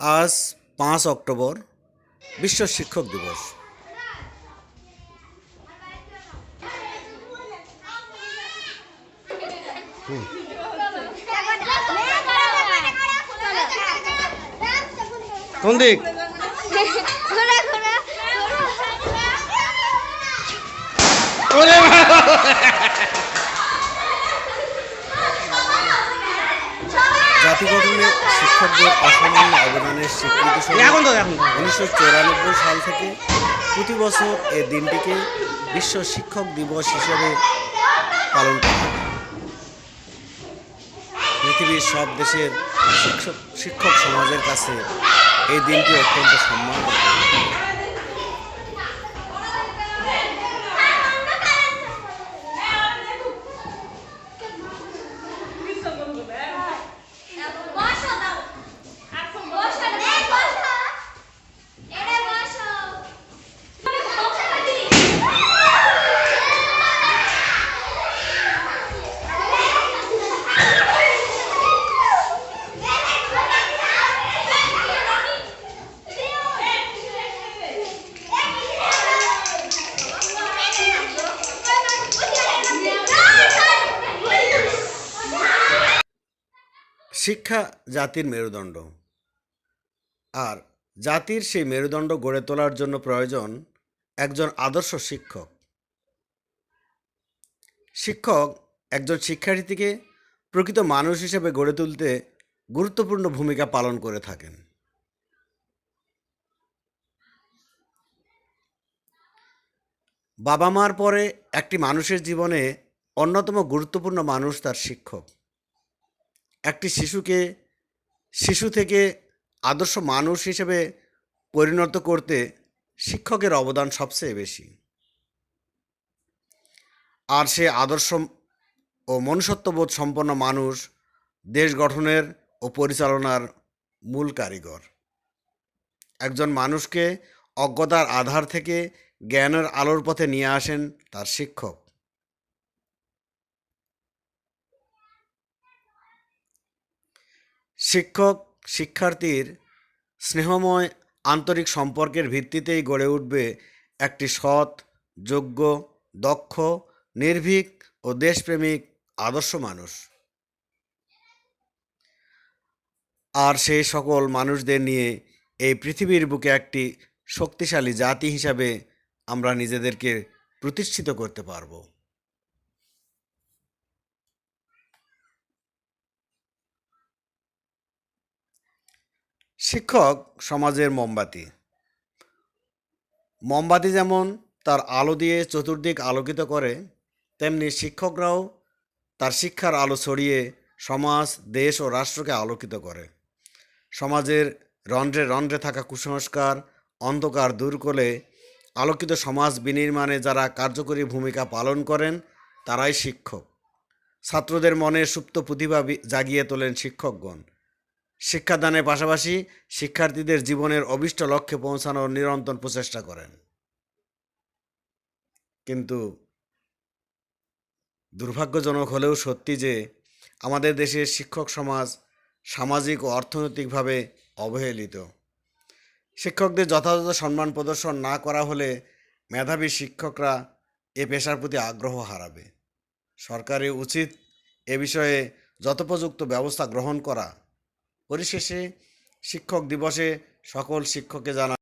আজ পাঁচ অক্টোবর বিশ্ব শিক্ষক দিবস। কোন দিক? জাতি গঠনে শিক্ষকদের অসামান্য অবদানের এখন তো এখন উনিশশো চৌরানব্বই সাল থেকে প্রতি বছর এ দিনটিকে বিশ্ব শিক্ষক দিবস হিসেবে পালন করা। পৃথিবীর সব দেশের শিক্ষক শিক্ষক সমাজের কাছে এই দিনটি অত্যন্ত সম্মান শিক্ষা জাতির মেরুদণ্ড। আর জাতির সেই মেরুদণ্ড গড়ে তোলার জন্য প্রয়োজন একজন আদর্শ শিক্ষক। শিক্ষক একজন শিক্ষার্থীকে প্রকৃত মানুষ হিসেবে গড়ে তুলতে গুরুত্বপূর্ণ ভূমিকা পালন করে থাকেন। বাবা মার পরে একটি মানুষের জীবনে অন্যতম গুরুত্বপূর্ণ মানুষ তার শিক্ষক। একটি শিশুকে শিশু থেকে আদর্শ মানুষ হিসেবে পরিণত করতে শিক্ষকের অবদান সবচেয়ে বেশি। আর সে আদর্শ ও মনুষ্যত্ববোধ সম্পন্ন মানুষ দেশ গঠনের ও পরিচালনার মূল কারিগর। একজন মানুষকে অজ্ঞতার আধার থেকে জ্ঞানের আলোর পথে নিয়ে আসেন তার শিক্ষক। শিক্ষক, শিক্ষার্থীর স্নেহময় আন্তরিক সম্পর্কের ভিত্তিতেই গড়ে উঠবে একটি সৎ, যোগ্য, দক্ষ, নির্ভীক ও দেশপ্রেমিক আদর্শ মানুষ। আর সেই সকল মানুষদের নিয়ে এই পৃথিবীর বুকে একটি শক্তিশালী জাতি হিসাবে আমরা নিজেদেরকে প্রতিষ্ঠিত করতে পারব। শিক্ষক সমাজের মোমবাতি। মোমবাতি যেমন তার আলো দিয়ে চতুর্দিক আলোকিত করে, তেমনি শিক্ষকরাও তার শিক্ষার আলো ছড়িয়ে সমাজ, দেশ ও রাষ্ট্রকে আলোকিত করে। সমাজের রন্ধ্রে রন্ধ্রে থাকা কুসংস্কার, অন্ধকার দূর করে আলোকিত সমাজ বিনির্মাণে যারা কার্যকরী ভূমিকা পালন করেন, তারাই শিক্ষক। ছাত্রদের মনে সুপ্ত প্রতিভা জাগিয়ে তোলেন শিক্ষকগণ। শিক্ষাদানের পাশাপাশি শিক্ষার্থীদের জীবনের অভিষ্ট লক্ষ্যে পৌঁছানোর নিরন্তর প্রচেষ্টা করেন। কিন্তু দুর্ভাগ্যজনক হলেও সত্যি যে আমাদের দেশের শিক্ষক সমাজ সামাজিক ও অর্থনৈতিকভাবে অবহেলিত। শিক্ষকদের যথাযথ সম্মান প্রদর্শন না করা হলে মেধাবী শিক্ষকরা এ পেশার প্রতি আগ্রহ হারাবে। সরকারের উচিত এ বিষয়ে যথোপযুক্ত ব্যবস্থা গ্রহণ করা। পরিশেষে শিক্ষক দিবসে সকল শিক্ষককে জানা